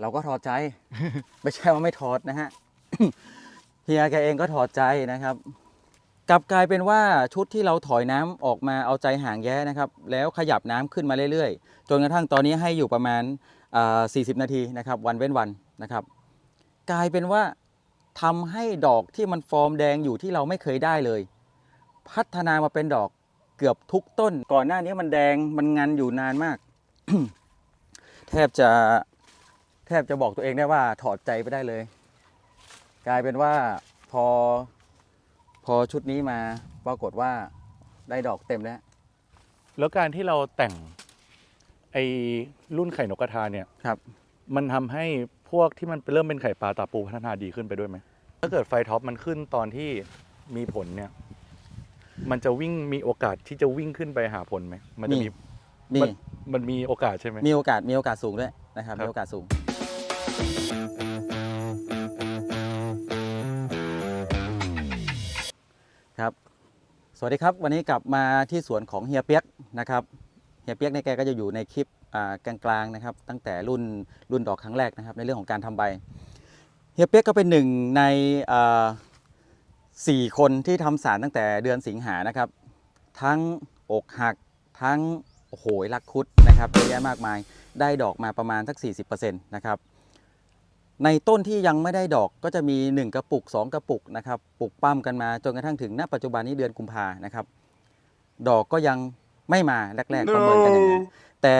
เราก็ถอดใจ ไม่ใช่ว่าไม่ถอดนะฮะ เฮียแกเองก็ถอดใจนะครับ กลับกลายเป็นว่าชุดที่เราถอยน้ำออกมาเอาใจห่างแย้นะครับ แล้วขยับน้ำขึ้นมาเรื่อยๆ จนกระทั่งตอนนี้ให้อยู่ประมาณ 40 นาทีนะครับ วันเว้นวันนะครับ กลายเป็นว่าทำให้ดอกที่มันฟอร์มแดงอยู่ที่เราไม่เคยได้เลย พัฒนามาเป็นดอกเกือบทุกต้น ก่อนหน้านี้มันแดงมันงันอยู่นานมาก แทบจะ แทบจะบอกตัวเองได้ว่าถอดใจไปได้เลย กลายเป็นว่าพอพอชุดนี้มาปรากฏว่าได้ดอกเต็มแล้ว แล้วการที่เราแต่งไอ้รุ่นไข่นกกระทาเนี่ยครับ มันทำให้พวกที่มันเริ่มเป็นไข่ปลาตาปูพัฒนาดีขึ้นไปด้วยไหมถ้าเกิดไฟท็อปมันขึ้นตอนที่มีผลเนี่ย มันจะวิ่งมีโอกาสที่จะวิ่งขึ้นไปหาผลไหมมันจะมีมีมันมันมีโอกาสใช่ไหมมีโอกาสมีโอกาสสูงด้วยนะครับครับมีโอกาสสูง วัสดีครับวันนี้กลับมาที่สวนของเฮียเปียกนะครับเฮียเปียกในแกก็จะอยู่ในคลิปกลางๆนะครับตั้งแต่รุ่นรุ่นดอกครั้งแรกนะครับในเรื่องของการทำใบเฮียเปียกก็เป็นหนึ่งในสี่คนที่ทำสารตั้งแต่เดือนสิงหานะครับ ทั้งอกหักทั้งโอ้โหรักคุดนะครับเยอะแยะมากมายได้ดอกมาประมาณสัก 40%นะครับ ในต้นที่ยังไม่ได้ดอกก็จะมี 1 กระปุก 2 กระปุกนะครับปลูกปั้มกันมาจนกระทั่งถึงณปัจจุบันนี้เดือนกุมภานะครับ ดอกก็ยังไม่มาแรกๆประเมินกันอย่างนั้นแต่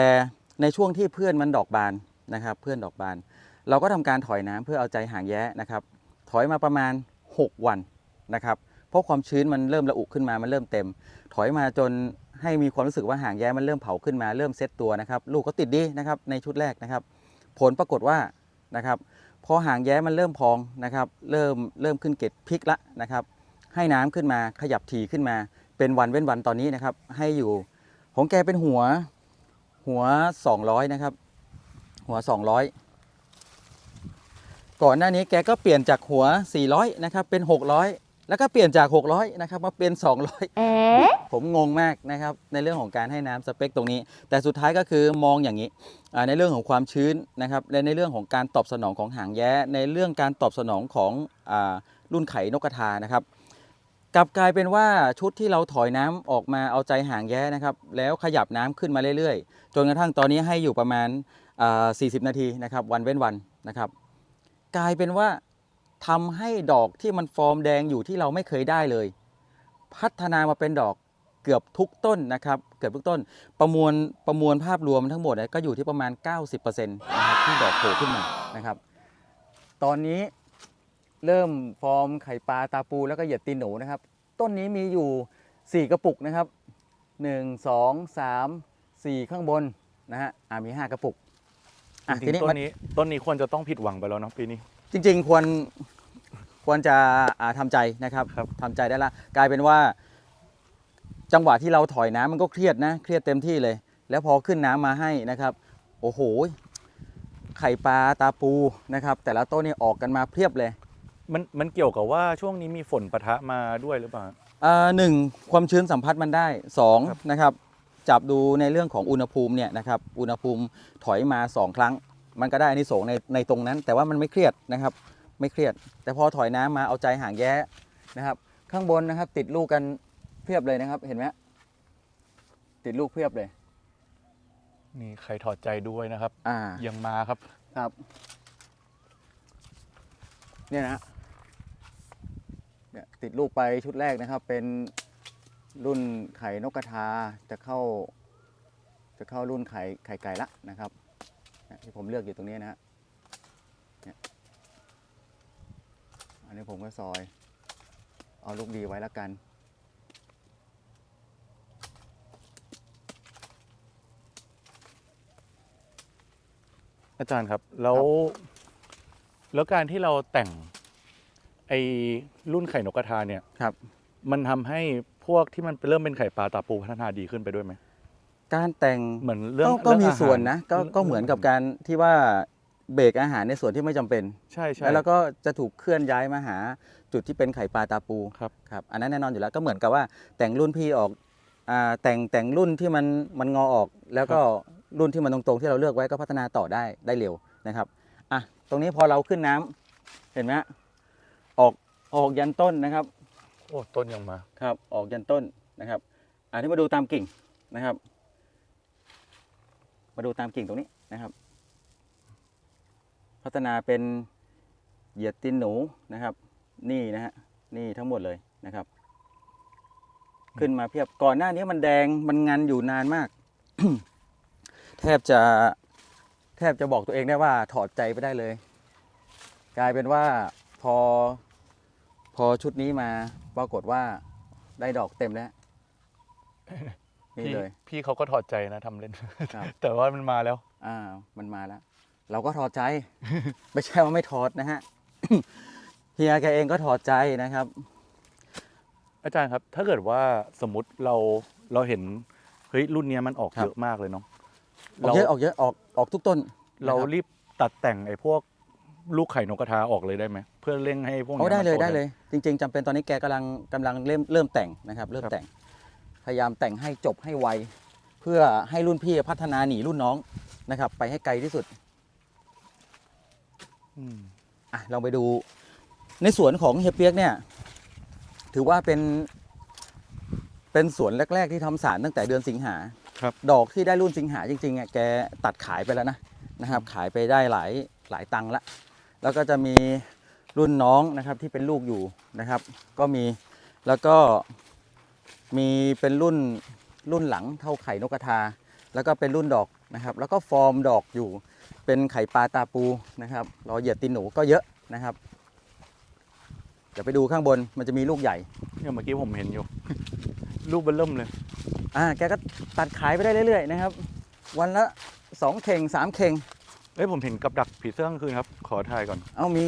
ในช่วงที่เพื่อนมันดอกบานนะครับ เพื่อนดอกบาน เราก็ทำการถอยน้ำเพื่อเอาใจหางแย้นะครับ ถอยมาประมาณ 6 วันนะครับเพราะความชื้นมันเริ่มระอุขึ้นมามันเริ่มเต็ม ถอยมาจนให้มีความรู้สึกว่าหางแย้มันเริ่มเผาขึ้นมาเริ่มเซตตัวนะครับ ลูกก็ติดดีนะครับในชุดแรกนะครับ ผลปรากฏว่านะครับ พอหางแย้มันเริ่มพองนะครับ เริ่มเริ่มขึ้นเกล็ดพลิกละนะครับ ให้น้ำขึ้นมาขยับถี่ขึ้นมา เป็นวันเว้นวันตอนนี้นะครับ ให้อยู่ของแกเป็นหัวหัว 200 นะครับ หัว 200 ก่อนหน้านี้แกก็เปลี่ยนจากหัว 400 นะครับ เป็น 600 แล้วก็เปลี่ยนจาก 600นะครับมาเป็น 200ผมงงมากนะครับในเรื่องของการให้น้ำสเปคตรงนี้ แต่สุดท้ายก็คือมองอย่างนี้อ่าในเรื่องของความชื้นนะครับและในเรื่องของการตอบสนองของหางแย้ ในเรื่องการตอบสนองของอารุ่นไข่นกกระทานะครับ กลับกลายเป็นว่าชุดที่เราถอยน้ำออกมาเอาใจหางแย้นะครับแล้วขยับน้ำขึ้นมาเรื่อยๆ จนกระทั่งตอนนี้ให้อยู่ประมาณอ่า40 นาทีนะครับวันเว้นวันนะครับ กลายเป็นว่า ทำให้ดอกที่มันฟอร์มแดงอยู่ที่เราไม่เคยได้เลย พัฒนามาเป็นดอกเกือบทุกต้นนะครับ เกือบทุกต้น ประมวลประมวลภาพรวมทั้งหมดเนี่ยก็อยู่ที่ประมาณ 90%นะครับที่ดอกโผล่ขึ้นมานะครับ ตอนนี้เริ่มฟอร์มไข่ปลาตาปูแล้วก็เหยียดตีนหนูนะครับ ต้นนี้มีอยู่ 4 กระปุกนะครับ 1 2 3 4 ข้างบนนะฮะมี 5 กระปุก อะจริทีงนี้ๆต้มานนี้ต้นนี้ควรจะต้องผิดหวังไปแล้วเนาะปีนี้ จริง ๆ ควรควรจะอ่าทำใจนะครับครับ ทำใจได้ละกลายเป็นว่า จังหวะที่เราถอยน้ำมันก็เครียดนะ เครียดเต็มที่เลย แล้วพอขึ้นน้ำมาให้นะครับ โอ้โห ไข่ปลาตาปูนะครับ แต่ละต้นนี่ออกกันมาเพียบเลย มันมันเกี่ยวกับว่าช่วงนี้มีฝนปะทะมาด้วยหรือเปล่า อ่าหนึ่งความชื้นสัมผัสมันได้สองครับนะครับ จับดูในเรื่องของอุณหภูมิเนี่ยนะครับอุณหภูมิถอยมาสองครั้ง มันก็ได้อานิสงส์ในในตรงนั้น แต่ว่ามันไม่เครียดนะครับไม่เครียด แต่พอถอยน้ำมาเอาใจหางแย้นะครับข้างบนนะครับติดลูกกันเพียบเลยนะครับเห็นไหมติดลูกเพียบเลย นี่ใครถอดใจด้วยนะครับ อ่ายังมาครับครับ เนี่ยนะฮะเนี่ยติดลูกไปชุดแรกนะครับเป็น รุ่นไข่นกกระทาจะเข้า จะเข้ารุ่นไข่ไข่ไก่ละนะครับเนี่ยที่ผมเลือกอยู่ตรงนี้นะฮะเนี่ยอันนี้ผมก็ซอย เอาลูกดีไว้แล้วกันอาจารย์ครับแล้วแล้วการที่เราแต่งไอ้รุ่นไข่นกกระทาเนี่ยครับ มันทำให้ พวกที่มันเริ่มเป็นไข่ปลาตาปูพัฒนาดีขึ้นไปด้วยไหมการแต่งเหมือนเรื่องก็ก็เรื่องมีอาหารส่วนนะก็เรื่องก็เหมือนกับการที่ว่าเบรกอาหารในส่วนที่ไม่จำเป็น ใช่ใช่แล้วก็จะถูกเคลื่อนย้ายมาหาจุดที่เป็นไข่ปลาตาปูครับครับอันนั้นแน่นอนอยู่แล้วก็เหมือนกับว่าแต่งรุ่นพี่ออกอ่าแต่งแต่งรุ่นที่มันมันงอออก แล้วก็รุ่นที่มันตรงๆที่เราเลือกไว้ก็พัฒนาต่อได้ได้เร็วนะครับอะตรงนี้พอเราขึ้นน้ำเห็นไหมฮะออกออกยันต้นนะครับ โอ้ต้นยังมาครับ ออกยันต้นนะครับอันนี้มาดูตามกิ่งนะครับ มาดูตามกิ่งตรงนี้นะครับ พัฒนาเป็นเหยียดตีนหนูนะครับ นี่นะฮะนี่ทั้งหมดเลยนะครับ ขึ้นมาเพียบก่อนหน้านี้มันแดงมันงันอยู่นานมาก แทบจะแทบจะบอกตัวเองได้ว่าถอดใจไปได้เลย กลายเป็นว่าพอ พอชุดนี้มาปรากฏว่าได้ดอกเต็มแล้ว นี่พี่เลย พี่เขาก็ถอดใจนะทำเล่น ครับ แต่ว่ามันมาแล้ว อ่า มันมาแล้ว เราก็ถอดใจ ไม่ใช่ว่าไม่ถอดนะฮะ เฮียแกเองก็ถอดใจนะครับ อาจารย์ครับ ถ้าเกิดว่าสมมติเราเราเห็นเฮ้ยรุ่นเนี้ยมันออกครับ เยอะมากเลยเนาะออกเยอะออกเยอะออกออกทุกต้นเรานะครับรีบตัดแต่งไอ้พวกลูกไข่นกกระทาออกเลยได้ไหมเพื่อเร่งให้พวกโอ้นี้ได้เลยมันโตได้เลย จริง ๆจำเป็นตอนนี้แกกำลังกำลังเริ่มเริ่มแต่งนะครับ เริ่มครับแต่ง พยายามแต่งให้จบให้ไว เพื่อให้รุ่นพี่พัฒนาหนีรุ่นน้องนะครับ ไปให้ไกลที่สุด อืมอะลองไปดูในสวนของเฮียเปียกเนี่ย ถือว่าเป็น เป็นสวนแรก ๆ ที่ทำสารตั้งแต่เดือนสิงหา ครับ ดอกที่ได้รุ่นสิงหาจริงๆอะแกตัดขายไปแล้วนะนะครับ ขายไปได้หลายหลายตังค์ละ แล้วก็จะมี รุ่นน้องนะครับที่เป็นลูกอยู่นะครับ ก็มีแล้วก็มีเป็นรุ่นรุ่นหลังเท่าไข่นกกระทา แล้วก็เป็นรุ่นดอกนะครับ แล้วก็ฟอร์มดอกอยู่เป็นไข่ปลาตาปูนะครับรอเหยียดตีนหนูก็เยอะนะครับเดี๋ยวไปดูข้างบนมันจะมีลูกใหญ่เนี่ยเมื่อกี้ผมเห็นอยู่ ลูกเบลเริ่มเลยอ่าแกก็ตัดขายไปได้เรื่อยๆนะครับ วันละสองเข่งสามเข่งเอ้ยผมเห็นกับดักผีเสื้อกลางคืนครับ ขอถ่ายก่อน เอามี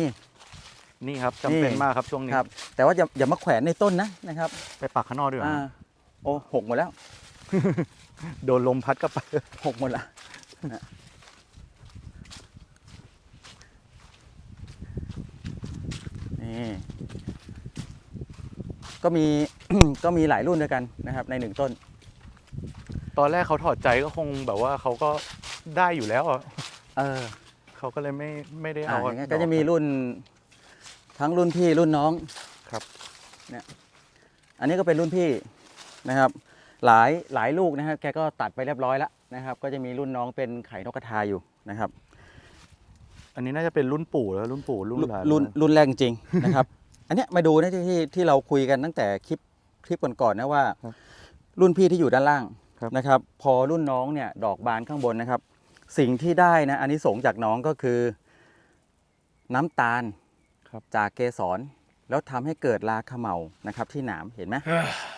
นี่ครับจำเป็นนี่มากครับช่วงนี้ครับ แต่ว่าอย่าอย่ามาแขวนในต้นนะนะครับ ไปปักข้างนอกด้วยเหรออ่าโอ้หกหมดแล้ว โดนลมพัดกลับไปหกหมดละนะนี่ก็มีก็มีหลายรุ่นด้วยกันนะครับ ในหนึ่งต้น ตอนแรกเขาถอดใจก็คงแบบว่าเขาก็ได้อยู่แล้วอะเออเขาก็เลยไม่ไม่ได้อ่าเอาอย่างเงี้ยดก็อจะมีรุ่น ทั้งรุ่นพี่รุ่นน้องครับเนี่ยอันนี้ก็เป็นรุ่นพี่นะครับ หลายหลายลูกนะครับแกก็ตัดไปเรียบร้อยแล้วนะครับ ก็จะมีรุ่นน้องเป็นไข่นกกระทาอยู่นะครับ อันนี้น่าจะเป็นรุ่นปู่แล้วรุ่นปู่รุ่นหลานรุ่นรุ่นแรกจริงๆนะครับ อันเนี้ยมาดูนะที่ที่ที่เราคุยกันตั้งแต่คลิปคลิปก่อนๆนะว่า รุ่นพี่ที่อยู่ด้านล่างนะครับ พอรุ่นน้องเนี่ยดอกบานข้างบนนะครับ สิ่งที่ได้นะอันนี้สงส์จากน้องก็คือ น้ำตาล ครับจากเกสรแล้วทำให้เกิดราเขม่านะครับ ที่หนามเห็นไหม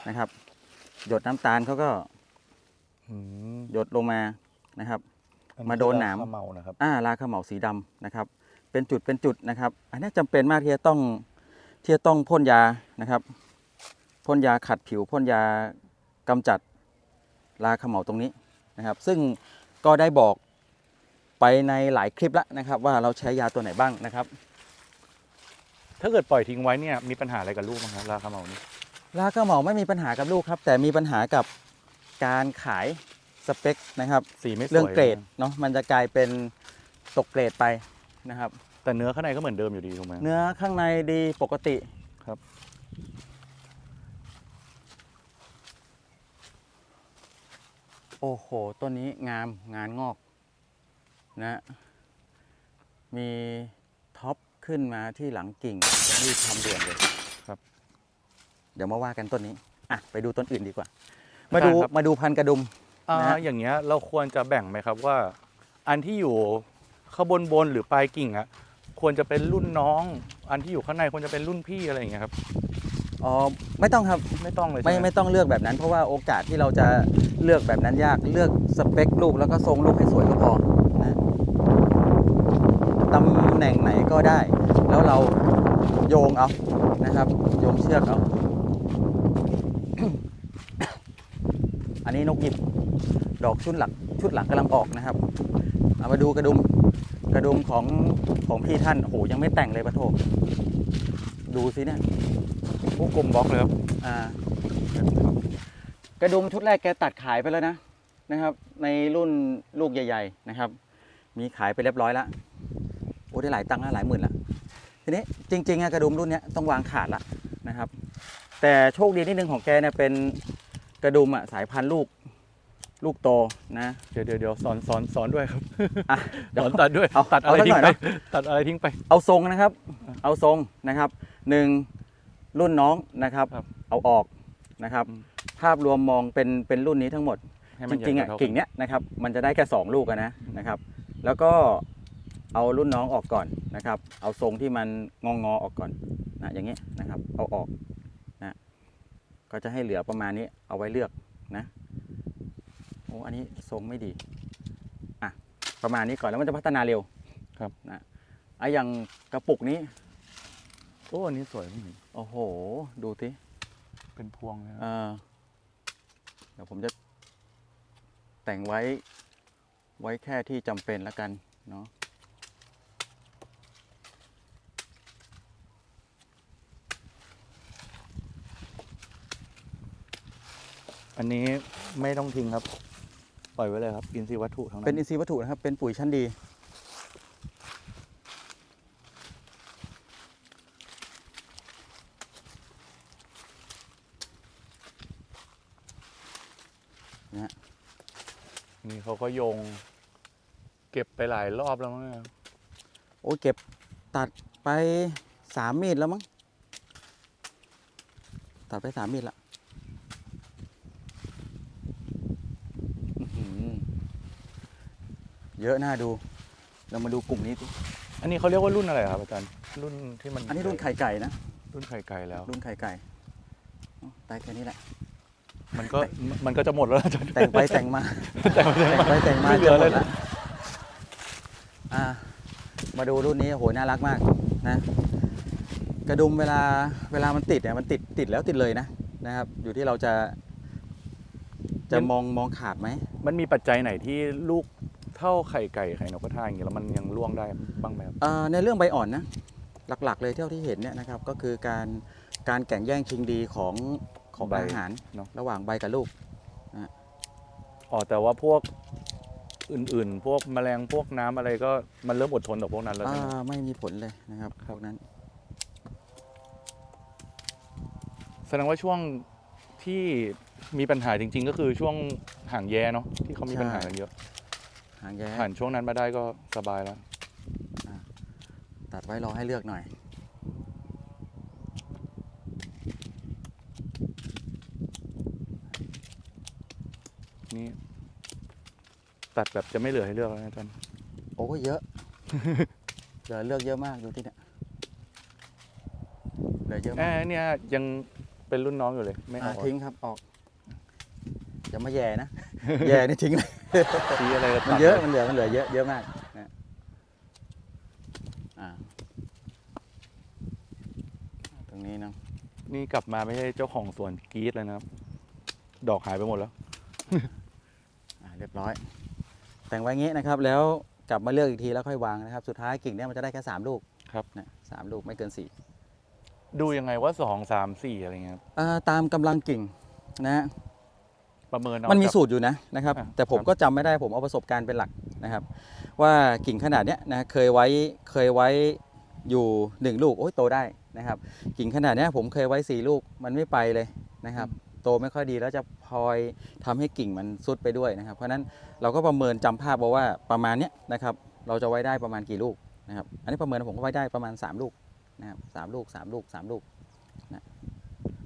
นะครับ หยดน้ำตาลเขาก็อืมหยดลงมานะครับอัมาโดนหนามคือรข้วเมานะครับอ่าราเขม่าสีดำนะครับ เป็นจุดเป็นจุดนะครับ อันนี้จำเป็นมากที่จะต้องที่จะต้องพ่นยานะครับพ่นยาขัดผิวพ่นยากำจัดราเขม่าตรงนี้นะครับ ซึ่งก็ได้บอกไปในหลายคลิปแล้วนะครับ ว่าเราใช้ยาตัวไหนบ้างนะครับ ถ้าเกิดปล่อยทิ้งไว้เนี่ยมีปัญหาอะไรกับลูกไหมครับราคาเมานี่ราเขม่าไม่มีปัญหากับลูกครับ แต่มีปัญหากับการขายสเปคนะครับ สีไม่สวยเรื่องเกรดนะเนาะมันจะกลายเป็นตกเกรดไปนะครับ แต่เนื้อข้างในก็เหมือนเดิมอยู่ดีถูกไหมเนื้อข้างในดีปกติครับ โอ้โหต้นนี้งามงานงอกนะ มีท็อป ขึ้นมาที่หลังกิ่งนี่ทำด่วนเลยครับ เดี๋ยวมาว่ากันต้นนี้อะไปดูต้นอื่นดีกว่า มาดูได้ครับมาดูพันธุ์กระดุม อ่านะฮะ อย่างเงี้ยเราควรจะแบ่งไหมครับว่า อันที่อยู่ข้างบนบนหรือปลายกิ่งอะควรจะเป็นรุ่นน้อง อันที่อยู่ข้างในควรจะเป็นรุ่นพี่อะไรอย่างเงี้ยครับ อ๋อไม่ต้องครับ ไม่ต้องเลยไม่ใช่ไหมไม่ต้องเลือกแบบนั้นเพราะว่าโอกาสที่เราจะเลือกแบบนั้นยากเลือกสเปคลูกแล้วก็ทรงลูกให้สวยก็พอนะตำ แหน่งไหนก็ได้ แล้วเราโยงเอานะครับ โยงเชือกเอาอันนี้นกหยิบดอกชุดหลังชุดหลังกำลังออกนะครับเอามาดูกระดุมกระดุมของของพี่ท่านโอ้โหยังไม่แต่งเลยปะโทดูสิเนี่ยพวกกลมบล็อกเลยครับอ่ากระดุมชุดแรกแกตัดขายไปแล้วนะนะครับ ในรุ่นลูกใหญ่ ๆ นะครับ มีขายไปเรียบร้อยแล้วโอ้อ้ได้หลายตังค์นะหลายหมื่นละทีนี้จริงๆอะกระดุมรุ่นเนี้ยต้องวางขาดละนะครับ แต่โชคดีนิดนึงของแกเนี่ยเป็นกระดุมอะสายพันธุ์ลูกลูกโตนะ เดี๋ยวเดี๋ยวเดี๋ยวสอนสอนสอนด้วยครับอะเดี๋สยวอนตัดด้วยเอาตัดอะไรเอาสักทิ้หน่งอยไปเนอะตัดอะไรทิ้งไป เอาทรงนะครับ เอาทรงนะครับหนึ่งรุ่นน้องนะครับครับเอาออกนะครับอืมภาพรวมมองเป็นเป็นรุ่นนี้ทั้งหมดให้จมันใหญ่ริงๆอะเท่ากิ่งเนี้ยนะครับมันจะได้แค่2ลูกอะนะนะครับ แล้วก็ เอารุ่นน้องออกก่อนนะครับ เอาทรงที่มันงองอๆออกก่อนนะอย่างเงี้ยนะครับ เอาออกนะก็จะให้เหลือประมาณนี้เอาไว้เลือกนะโอ้อันนี้ทรงไม่ดีอะประมาณนี้ก่อนแล้วมันจะพัฒนาเร็วครับนะไอ้อย่างกระปุกนี้โอ้อันนี้สวยพี่หมีโอ้โห ดูสิเป็นพวงเลยนะเออเดี๋ยวผมจะแต่งไว้ไว้แค่ที่จำเป็นแล้วกันเนาะ อันนี้ไม่ต้องทิ้งครับ ปล่อยไว้เลยครับอินทรีย์วัตถุทั้งนั้นเป็นอินทรีย์วัตถุนะครับ เป็นปุ๋ยชั้นดีนี่เขาก็โยง เก็บไปหลายรอบแล้วมั้งเนี่ยโอ้ยเก็บตัดไปสามมีดแล้วมั้งตัดไปสามมีดละอื้อหือ เยอะน่าดู เรามาดูกลุ่มนี้ดิอันนี้เขาเรียกว่ารุ่นอะไรครับอาจารย์รุ่นที่มันอันนี้รุ่นไข่ไก่นะ รุ่นไข่ไก่แล้ว รุ่นไข่ไก่อ๋อตายแค่นี้แหละ มันก็มันก็จะหมดแล้วอาจารย์แต่งไปแต่งมา แต่งไปแต่งแต่งมาไปแต่งมาไม่เหลือจะหมเลดยละอ่า มาดูรุ่นนี้โอ้โหน่ารักมากนะ กระดุมเวลาเวลามันติดเนี่ยมันติดติดแล้วติดเลยนะนะครับ อยู่ที่เราจะ จะมองมองขาดไหม มันมีปัจจัยไหนที่ลูก เท่าไข่ไก่ไข่นกกระทาอย่างเงี้ยแล้วมันยังร่วงได้บ้างไหมครับ เอ่อในเรื่องใบอ่อนนะหลักๆเลยเท่าที่เห็นเนี่ยนะครับก็คือการการแข่งแย่งชิงดีของของใบอาหารเนอะ ระหว่างใบกับลูก อ๋อแต่ว่าพวกอื่นๆ พวกแมลงพวกน้ำอะไรก็มันเริ่มอดทนต่อพวกนั้นแล้วอ่าใช่ไหมไม่มีผลเลยนะครับพวกนั้น แสดงว่าช่วงที่มีปัญหาจริง ๆ ก็คือช่วงห่างแย่เนาะที่เขามีปัญหากันเยอะ หางแย่ผ่านช่วงนั้นมาได้ก็สบายแล้ว ตัดไว้รอให้เลือกหน่อย นี่ ตัดแบบจะไม่เหลือให้เลือกแล้วนะอาจารย์โอ้เยอะ เหลือเลือกเยอะมากดูที่เนี่ยเหลือเยอะแอมากเนี่ยยังเป็นรุ่นน้องอยู่เลย ไม่อะเอาทิ้งครับออกอย่ามาแย่นะ แย่นี่ทิ้งเลย ชี้อะไรก็มันตัดเยอะลมันเหลือ มันเหลือเยอะ เยอะมากนะอ่าตรงนี้เนอะนี่กลับมาไม่ใช่เจ้าของสวนกรีดเลยนะครับ ดอกหายไปหมดแล้ว อ่าเรียบร้อย แต่งไว้งี้นะครับ แล้วกลับมาเลือกอีกทีแล้วค่อยวางนะครับ สุดท้ายกิ่งเนี่ยมันจะได้แค่สามลูกครับ นะสามลูกไม่เกินสี่ ดูยังไงว่าสองสามสี่อะไรเงี้ยครับ อ่าตามกำลังกิ่งนะ ประเมินเอามันมีจากสูตรอยู่นะนะครับ อะแต่ผมครับ ก็จำไม่ได้ผมเอาประสบการณ์เป็นหลักนะครับ ว่ากิ่งขนาดเนี้ยนะเคยไว้เคยไว้อยู่หนึ่งลูกโอ้ยโตได้นะครับ กิ่งขนาดเนี้ยผมเคยไว้สี่ลูกมันไม่ไปเลยนะครับ โตไม่ค่อยดีแล้วจะพลอยทำให้กิ่งมันซุดไปด้วยนะครับ เพราะฉะนั้นเราก็ประเมินจำภาพเอาว่าประมาณเนี้ยนะครับ เราจะไว้ได้ประมาณกี่ลูกนะครับ อันนี้ประเมินผมก็ไว้ได้ประมาณ3ลูกนะครับสามลูกสามลูกสามลูก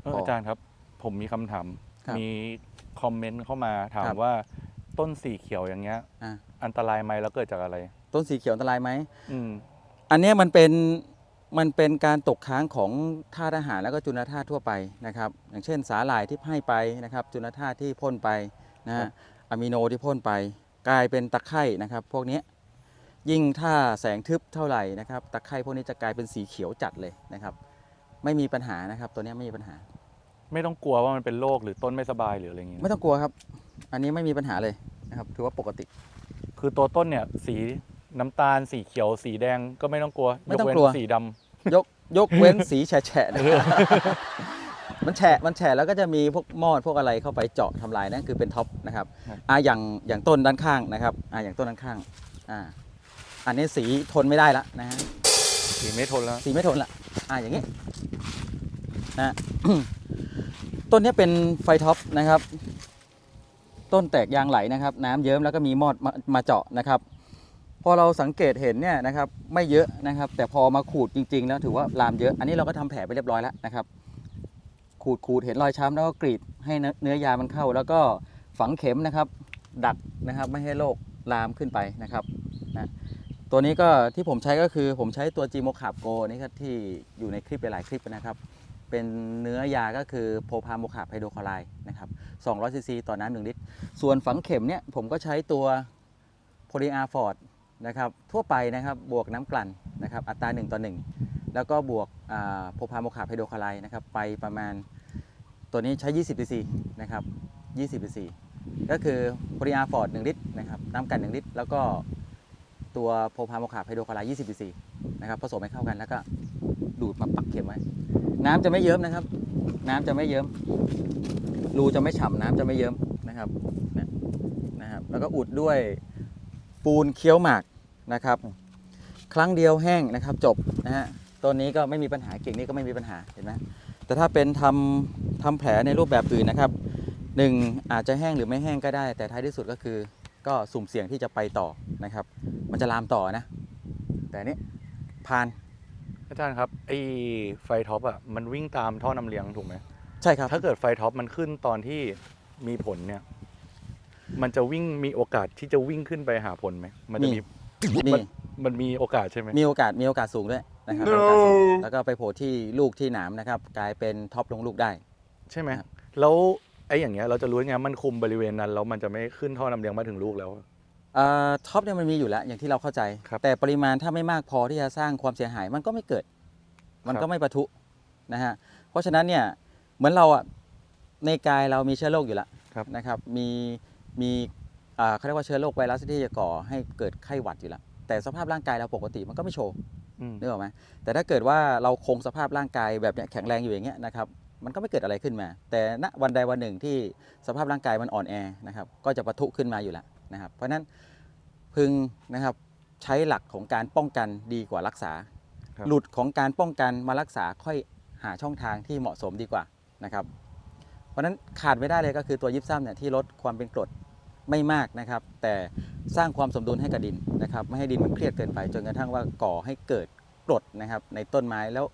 เอออาจารย์ครับ ผมมีคำถาม ครับ มี คอมเมนต์เข้ามาถามครับว่าต้นสีเขียวอย่างเงี้ยอะ อันตรายไหมแล้วเกิดจากอะไร ต้นสีเขียวอันตรายไหม อืม อันเนี้ยมันเป็นมันเป็นการตกค้างของธาตุอาหารแล้วก็จุลธาตุทั่วไปนะครับ อย่างเช่นสาหร่ายที่ให้ไปนะครับ จุลธาตุที่พ่นไปนะครัฮะบ อะมิโนที่พ่นไป กลายเป็นตะไคร่นะครับ พวกเนี้ยยิ่งถ้าแสงทึบเท่าไหร่นะครับ ตะไคร่พวกนี้จะกลายเป็นสีเขียวจัดเลยนะครับ ไม่มีปัญหานะครับ ตัวเนี้ยไม่มีปัญหา ไม่ต้องกลัวว่ามันเป็นโรคหรือต้นไม่สบายหรืออะไรเงี้ยไม่ต้องกลัวครับ อันนี้ไม่มีปัญหาเลยนะครับ ถือว่าปกติ คือตัวต้นเนี่ยสีน้ำตาลสีเขียวสีแดงก็ไม่ต้องกลัวไม่ต้องยเว้นกลัวสีดำยกยกเว้นสีแฉะๆนะครับมันแฉะมันแฉะแล้วก็จะมีพวกมอดพวกอะไรเข้าไปเจาะทำลายนั่นคือเป็นท็อปนะครับครับอ่าอย่างอย่างต้นด้านข้างนะครับอ่าอย่างต้นด้านข้างอ่าอันนี้สีทนไม่ได้ละนะฮะสีไม่ทนแล้ว สีไม่ทนละอ่าอย่างนี้นะ ต้นนี้เป็นไฟท็อปนะครับ ต้นแตกยางไหลนะครับ น้ำเยิ้มแล้วก็มีมอดมามาเจาะนะครับ พอเราสังเกตเห็นเนี่ยนะครับ ไม่เยอะนะครับ แต่พอมาขูดจริง ๆ แล้วถือว่าลามเยอะ อันนี้เราก็ทำแผลไปเรียบร้อยแล้วนะครับ ขูดขูดเห็นรอยช้ำแล้วก็กรีดให้เนื้อยามันเข้า แล้วก็ฝังเข็มนะครับ ดักนะครับไม่ให้โรคลามขึ้นไปนะครับนะตัวนี้ก็ที่ผมใช้ก็คือผมใช้ตัวจีโมคาบโกนี่ก็ที่อยู่ในคลิปหลายๆคลิปนะครับ เป็นเนื้อยาก็คือโพพาโมคาไฮโดรคลอไรด์นะครับ200ซีซีต่อน้ำหนึ่งลิตร ส่วนฝังเข็มเนี่ยผมก็ใช้ตัวโพลีอาร์ฟอร์ดนะครับทั่วไปนะครับบวกน้ำกลั่นนะครับอัตรา 1 ต่อ 1 แล้วก็บวกโพพาโมคาไฮโดรคลอไรด์นะครับไปประมาณตัวนี้ใช้ 20ซีซีนะครับ20ซีซีก็คือโพลีอาร์ฟอร์ด1ลิตรนะครับน้ำกลั่น1ลิตร แล้วก็ตัวโพพาโมคาไฮโดรคลอไรด์20ซีซีนะครับผสมให้เข้ากันแล้วก็ ดูดมาปักเข็มไว้ น้ำจะไม่เยิ้มนะครับ น้ำจะไม่เยิ้มรูจะไม่ฉ่ำน้ำจะไม่เยิ้มนะครับนะครับ แล้วก็อุดด้วยปูนเคี้ยวหมากนะครับ ครั้งเดียวแห้งนะครับจบนะฮะต้นนี้ก็ไม่มีปัญหาเก่งนี้ก็ไม่มีปัญหาเห็นไหมแต่ถ้าเป็นทำทำแผลในรูปแบบอื่นนะครับหนึ่งอาจจะแห้งหรือไม่แห้งก็ได้ แต่ท้ายที่สุดก็คือ ก็สุ่มเสี่ยงที่จะไปต่อนะครับ มันจะลามต่อนะ แต่นี้ผ่าน อาจารย์ครับไอ้ไฟท็อปอะมันวิ่งตามท่อนำเลี้ยงถูกไหมใช่ครับ ถ้าเกิดไฟท็อปมันขึ้นตอนที่มีผลเนี่ย มันจะวิ่งมีโอกาสที่จะวิ่งขึ้นไปหาผลไหมมันจะมีมี มันมันมีโอกาสใช่ไหมมีโอกาสมีโอกาสสูงด้วยนะครับมีโอกาสสูงแล้วก็ไปโผล่ที่ลูกที่หนามนะครับ กลายเป็นท็อปลงลูกได้ ใช่ไหมครับแล้วไอ้อย่างเงี้ยเราจะรู้ยังไงมันคุมบริเวณนั้นแล้วมันจะไม่ขึ้นท่อนำเลี้ยงมาถึงลูกแล้วเอ่อ ท็อปเนี่ยมันมีอยู่แล้ว อย่างที่เราเข้าใจ ครับแต่ปริมาณถ้าไม่มากพอที่จะสร้างความเสียหายมันก็ไม่เกิด มันครัก็บ ไม่ปะทุนะฮะเพราะฉะนั้นเนี่ยเหมือนเราอะในกายเรามีเชื้อโรคอยู่แล้วครับนะครับมีมีอ่าเขาเรียกว่าเชื้อโรคไวรัสที่จะก่อให้เกิดไข้หวัดอยู่แล้วแต่สภาพร่างกายเราปกติมันก็ไม่โชว์ อืม นึกออกไหมแต่ถ้าเกิดว่าเราคงสภาพร่างกายแบบเนี้ยแข็งแรงอยู่อย่างเงี้ยนะครับ มันก็ไม่เกิดอะไรขึ้นมา แต่ณวันใดวันหนึ่งที่สภาพร่างกายมันอ่อนแอนะครับ ก็จะปะทุขึ้นมาอยู่แล้วนะครับ เพราะฉะนั้น พึงนะครับใช้หลักของการป้องกันดีกว่ารักษา ครับหลุดของการป้องกันมารักษาค่อยหาช่องทางที่เหมาะสมดีกว่านะครับเพราะฉะนั้นขาดไม่ได้เลยก็คือตัวยิปซัมเนี่ยที่ลดความเป็นกรดไม่มากนะครับ แต่สร้างความสมดุลให้กับดินนะครับไม่ให้ดินมันเครียดเกินไปจนกระทั่งว่าก่อให้เกิดกรดนะครับในต้นไม้แล้ว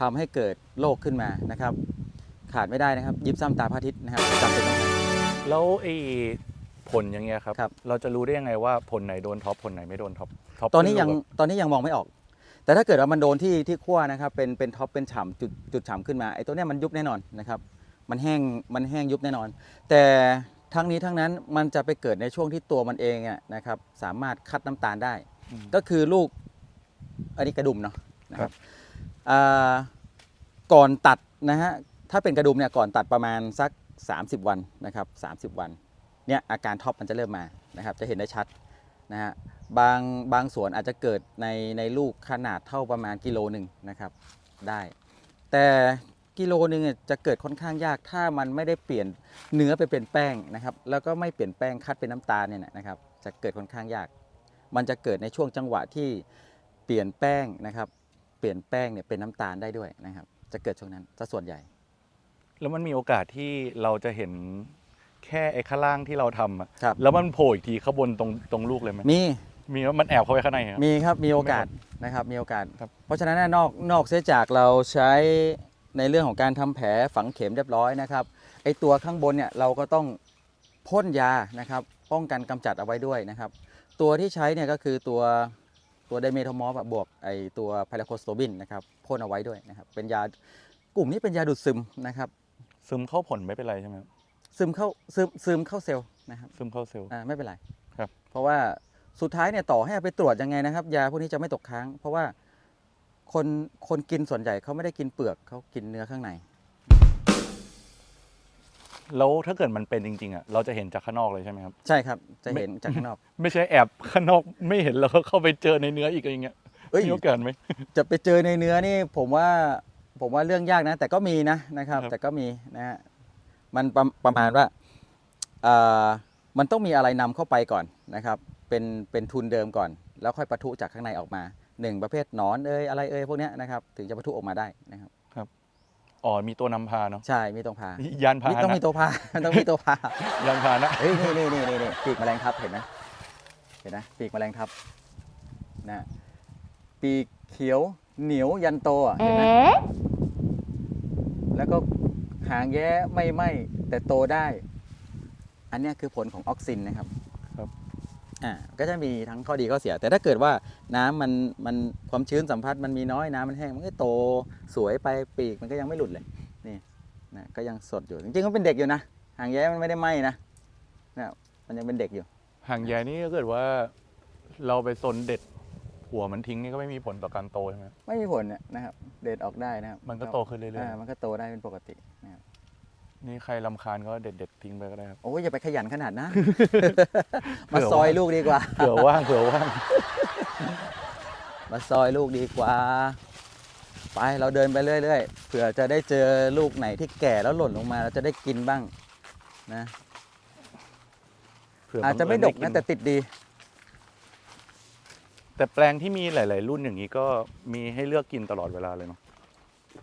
ทำให้เกิดโรคขึ้นมานะครับ ขาดไม่ได้นะครับยิปซัมตาพระอาทิตย์นะครับจำเป็นต้องใช้ แล้วไอ้ ผลอย่างเงี้ยครับ ครับ เราจะรู้ได้ยังไงว่าผลไหนโดนท็อปผลไหนไม่โดนท็อปท็อปตอนนี้ขึ้ยังลูกะตอนนี้ยังมองไม่ออก แต่ถ้าเกิดว่ามันโดนที่ที่ขั้วนะครับเป็นเป็นท็อปเป็นฉ่ำจุดจุดฉ่ำขึ้นมาไอ้ตัวเนี้ยมันยุบแน่นอนนะครับมันแห้งมันแห้งยุบแน่นอน แต่ทั้งนี้ทั้งนั้นมันจะไปเกิดในช่วงที่ตัวมันเองอะนะครับสามารถคัดน้ำตาลได้ อืม ก็คือลูกอันนี้กระดุมเนาะนะครับอ่าก่อนตัดนะฮะถ้าเป็นกระดุมเนี่ยก่อนตัดประมาณสัก 30 วันนะครับ30 วัน เนี่ยอาการท็อปมันจะเริ่มมานะครับจะเห็นได้ชัดนะฮะบางบางสวนอาจจะเกิดในในลูกขนาดเท่าประมาณกิโลหนึ่งนะครับได้ แต่กิโลหนึ่งจะเกิดค่อนข้างยากถ้ามันไม่ได้เปลี่ยนเนื้อไปเป็นแป้งนะครับแล้วก็ไม่เปลี่ยนแป้งคัดเป็นน้ำตาลเนี่ยนะครับจะเกิดค่อนข้างยาก มันจะเกิดในช่วงจังหวะที่เปลี่ยนแป้งนะครับเปลี่ยนแป้งเนี่ยเป็นน้ำตาลได้ด้วยนะครับจะเกิดช่วงนั้นซะส่วนใหญ่ แล้วมันมีโอกาสที่เราจะเห็น แค่ไอ้ข้างล่างที่เราทำอะครับ แล้วมันโผล่อีกทีข้างบนตรงตรงลูกเลยไหมมีมีว่ามันแอบเข้าไปข้างในครับ มีครับมีโอกาสนะครับมีโอกาส ครับ เพราะฉะนั้นเนยนอกนอกเสียจากเราใช้ในเรื่องของการทำแผลฝังเข็มเรียบร้อยนะครับไอตัวข้างบนเนี่ยเราก็ต้องพ่นยานะครับป้องกันกำจัดเอาไว้ด้วยนะครับ ตัวที่ใช้เนี่ยก็คือตัวตัวไดเมทามอฟบวกไอตัวไพลาโคสโตบินนะครับพ่นเอาไว้ด้วยนะครับเป็นยากลุ่มนี้เป็นยาดูดซึมนะครับ ซึมเข้าผลไม่เป็นไรใช่ไหมครับ ซึมเข้าซึมซึมเข้าเซลล์นะครับซึมเข้าเซลล์ อ่าไม่เป็นไรครับ เพราะว่าสุดท้ายเนี่ยต่อให้เอาไปตรวจยังไงนะครับ ยาพวกนี้จะไม่ตกค้าง เพราะว่าคนคนกินส่วนใหญ่เขาไม่ได้กินเปลือกเขากินเนื้อข้างใน แล้วถ้าเกิดมันเป็นจริงๆอะเราจะเห็นจากข้างนอกเลยใช่ไหมครับ ใช่ครับ จะเห็นจากข้างนอก ไม่ใช่แอบข้างนอกไม่เห็นแล้วก็เข้าไปเจอในเนื้ออีกอะไรอย่างเงี้ยเอ้ยมีโอกาสไหม จะไปเจอในเนื้อนี่ผมว่าผมว่าเรื่องยากนะ แต่ก็มีนะนะครับ ครับ แต่ก็มีนะฮะ มันประประมาณว่าอ่ามันต้องมีอะไรนำเข้าไปก่อนนะครับ เป็นเป็นทุนเดิมก่อน แล้วค่อยปะทุจากข้างในออกมาหนึ่งประเภทหนอนเอ่ยอะไรเอ่ยพวกเนี้ยนะครับถึงจะปะทุออกมาได้นะครับอ๋อมีตัวนำพาเนาะใช่มีตรงพายานพานี่หต้องนะมีตัวพาต้องมีตัวพายานพาหนะเฮ้ยนี่นี่นี่นี่นี่ปีกแมลงทับเห็นไหมเห็นไหมปีกแมลงทับนะปีกเขียวเหนียวยันโตอะเห็นไหมแล้วก็ หางแย้ไม่ไหมแต่โตได้ อันเนี้ยคือผลของออกซินนะครับครับอ่าก็จะมีทั้งข้อดีข้อเสีย แต่ถ้าเกิดว่าน้ำมันมันความชื้นสัมผัสมันมีน้อยน้ำมันแห้งมันก็โตสวยไปปีกมันก็ยังไม่หลุดเลยนี่นะก็ยังสดอยู่จริงๆก็เป็นเด็กอยู่นะหางแย้มันไม่ได้ไหมนะนะมันยังเป็นเด็กอยู่ หางแยนี่ถ้าเกิดว่าเราไปสนเด็ด หัวมันทิ้งนี่ก็ไม่มีผลต่อการโตใช่ไหมไม่มีผลเนี่ยนะครับ เด็ดออกได้นะครับมันก็โตขึ้นเรื่อยอ่ามันก็โตได้เป็นปกตินะครับๆนี่ใครลำคาญก็เด็ดเด็ดๆทิ้งไปก็ได้ครับโอ้ยอย่าไปขยันขนาดนั้นเผื่มาอซอยว่าลูกดีกว่าเผื่อว่างเผื่อว่างมาซอยลูกดีกว่า ไปเราเดินไปเรื่อยๆเผื่อจะได้เจอลูกไหนที่แก่แล้วหล่นลงมาเราจะได้กินบ้างนะเผื่ออาจจะไม่ดกนะแต่ติดดี แต่แปลงที่มีหลาย ๆ รุ่นอย่างนี้ก็มีให้เลือกกินตลอดเวลาเลยเนาะ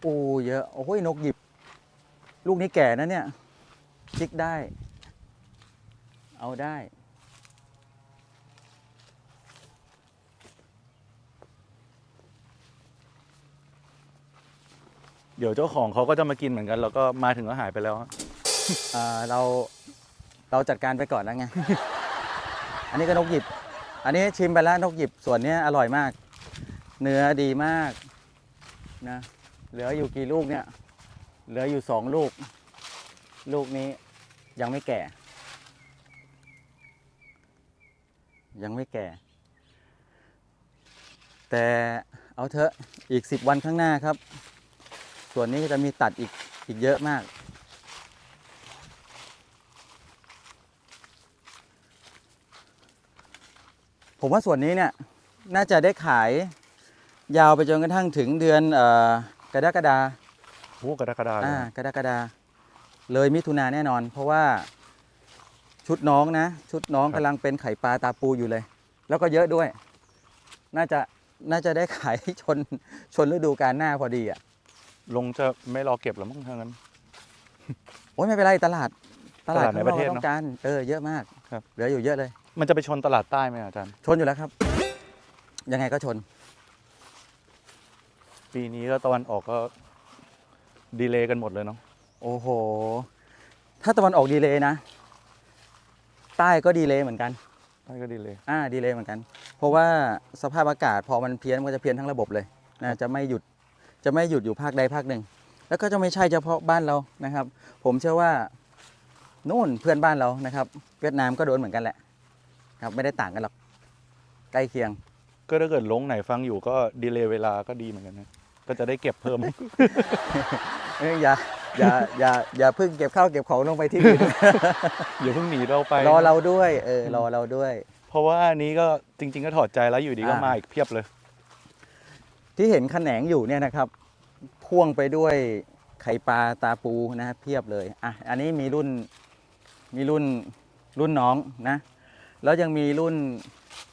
อูเยอะ โอ้ยนกหยิบ ลูกนี้แก่นะเนี่ยจิกได้ เอาได้ เดี๋ยวเจ้าของเขาก็จะมากินเหมือนกัน แล้วก็มาถึงก็หายไปแล้วฮะอ่าเราเราจัดการไปก่อนแล้วไง อันนี้ก็นกหยิบ อันนี้ชิมไปแล้วนกหยิบส่วนนี้อร่อยมาก เนื้อดีมากนะเหลืออยู่กี่ลูกเนี่ย เหลืออยู่สองลูก ลูกนี้ยังไม่แก่ ยังไม่แก่ แต่เอาเถอะอีกสิบวันข้างหน้าครับ ส่วนนี้ก็จะมีตัดอีกอีกเยอะมาก ผมว่าส่วนนี้เนี่ยน่าจะได้ขายยาวไปจนกระทั่งถึงเดือนเออกรกฎาโอ้กระดากระดาษเลยอ่านะกรกฎาเลยมิถุนาแน่นอน เพราะว่าชุดน้องนะ ชุดน้องกำลังเป็นไข่ปลาตาปูอยู่เลย แล้วก็เยอะด้วย น่าจะน่าจะได้ขายชนชนฤดูกาลหน้าพอดีอะลงจะไม่รอเก็บแล้วมั้งถ้างั้น โอ้ยไม่เป็นไรตลาด ตลาดตลาดในประเทศข้างนอกเนอะต้องการเออเยอะมากครับ เหลืออยู่เยอะเลย มันจะไปชนตลาดใต้ไหมอาจารย์ ชนอยู่แล้วครับ ยังไงก็ชน ปีนี้ก็ตะวันออกก็ดีเลย์กันหมดเลยเนาะโอ้โห ถ้าตะวันออกดีเลยนะ ใต้ก็ดีเลยเหมือนกัน ใต้ก็ดีเลย์อ่าดีเลยเหมือนกัน เพราะว่าสภาพอากาศพอมันเพี้ยนมันก็จะเพี้ยนทั้งระบบเลยนะจะไม่หยุดจะไม่หยุดอยู่ภาคใดภาคหนึ่ง แล้วก็จะไม่ใช่เฉพาะบ้านเรานะครับ ผมเชื่อว่านู่นเพื่อนบ้านเรานะครับ เวียดนามก็โดนเหมือนกันแหละ ครับไม่ได้ต่างกันหรอกใกล้เคียง ก็ถ้าเกิดลงไหนฟังอยู่ก็ดีเลย์เวลาก็ดีเหมือนกันนะ ก็จะได้เก็บเพิ่ม เอ้ยอย่าอย่าอย่าอย่าเพิ่งเก็บข้าวเก็บของลงไปที่อื่น อย่าเพิ่งหนีเราไป รอเราด้วยเออรอเราด้วย เพราะว่าอันนี้ก็จริง ๆ ก็ถอดใจแล้วอยู่ดีก็อ่าม มาอีกเพียบเลย ที่เห็นแขนงอยู่เนี่ยนะครับ พ่วงไปด้วยไข่ปลาตาปูนะเพียบเลยอะอันนี้มีรุ่นมีรุ่นรุ่นน้องนะ แล้วยังมีรุ่น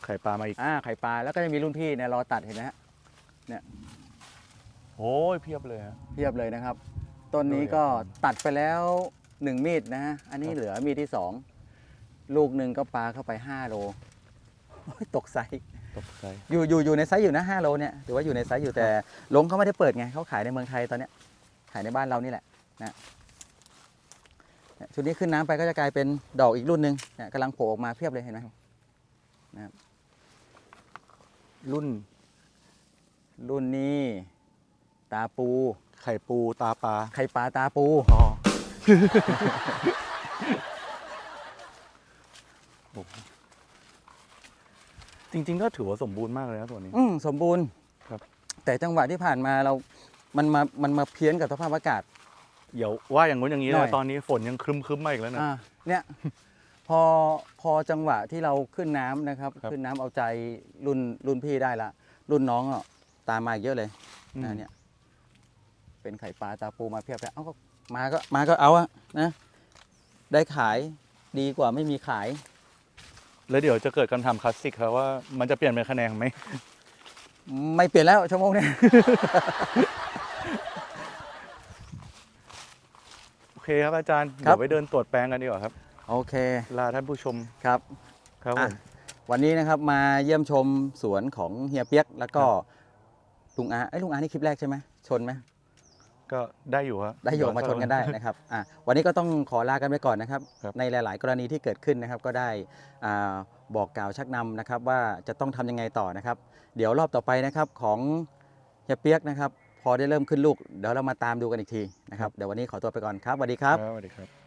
ไข่ปลามาอีก อ่าไข่ปลาแล้วก็จะมีรุ่นพี่เนี่ยรอตัดเห็นไหมฮะโอ้ยเพียบเลยฮะเพียบเลยนะครับ ต้นนี้ก็ตัดไปแล้วหนึ่งมีดนะฮะอันนี้ครับ เหลือมีดที่สองลูกหนึ่งก็ปลาเข้าไปห้าโลโอ้ยตกไซส์ตกใจอยู่อยู่อยู่ในไซส์อยู่นะห้าโลเนี่ยถือว่าอยู่ในไซส์อยู่แต่ลงเขาไม่ได้เปิดไงเขาขายในเมืองไทยตอนเนี้ยขายในบ้านเรานี่แหละนะเนี่ย ชุดนี้ขึ้นน้ำไปก็จะกลายเป็นดอกอีกรุ่นหนึ่งเนี่ยกำลังโผล่ออกมาเพียบเลยเห็นไหมรุ่น รุ่นนี้ ตาปู ไข่ปูตาปลาไข่ปลาตาปูอ๋อโอ้โหจริง ๆ ก็ถือว่าสมบูรณ์มากเลยนะตัวนี้ อืมสมบูรณ์ครับ แต่จังหวะที่ผ่านมาเรา มันมา มันมาเพี้ยนกับสภาพอากาศ เดี๋ยวว่าอย่างงู้นอย่างนี้หน่เลอยยตอนนี้ฝนยังครึมครึมๆมาอีกแล้วนะ อ่าเนี่ย พอพอจังหวะที่เราขึ้นน้ำนะครับ ครับ ขึ้นน้ำเอาใจรุ่นรุ่นพี่ได้ละ รุ่นน้องอะตามมาอีกเยอะเลยอืมนะเนี่ย เป็นไข่ปลาตาปูมาเพียบเลยเอ้าก็มาก็มาก็เอาอะนะ ได้ขายดีกว่าไม่มีขาย แล้วเดี๋ยวจะเกิดคำถามคลาสสิกครับว่ามันจะเปลี่ยนเป็นคะแนนไหม ไม่เปลี่ยนแล้วชั่วโมงเนี้โอ เคครับอาจารย์ ครับเดี๋ยวไปเดินตรวจแปลงกันดีกว่าครับ โอเคลาท่านผู้ชมครับครับผอะม วันนี้นะครับมาเยี่ยมชมสวนของเฮียเปียกแล้วก็ครับลุงอาไอ้ยลุงอานี่คลิปแรกใช่ไหมชนไหมก็ได้อยู่ครับ ได้โยงมาชนกันได้นะครับอะวันนี้ก็ต้องขอลากันไปก่อนนะครับ ครับ ในหลาย ๆ กรณีที่เกิดขึ้นนะครับก็ได้อ่าบอกกล่าวชักนำนะครับว่าจะต้องทำยังไงต่อนะครับ เดี๋ยวรอบต่อไปนะครับของเฮียเปียกนะครับ พอได้เริ่มขึ้นลูก เดี๋ยวเรามาตามดูกันอีกทีนะครับ เดี๋ยววันนี้ขอตัวไปก่อนครับสวัสดีครับ สวัสดีครับ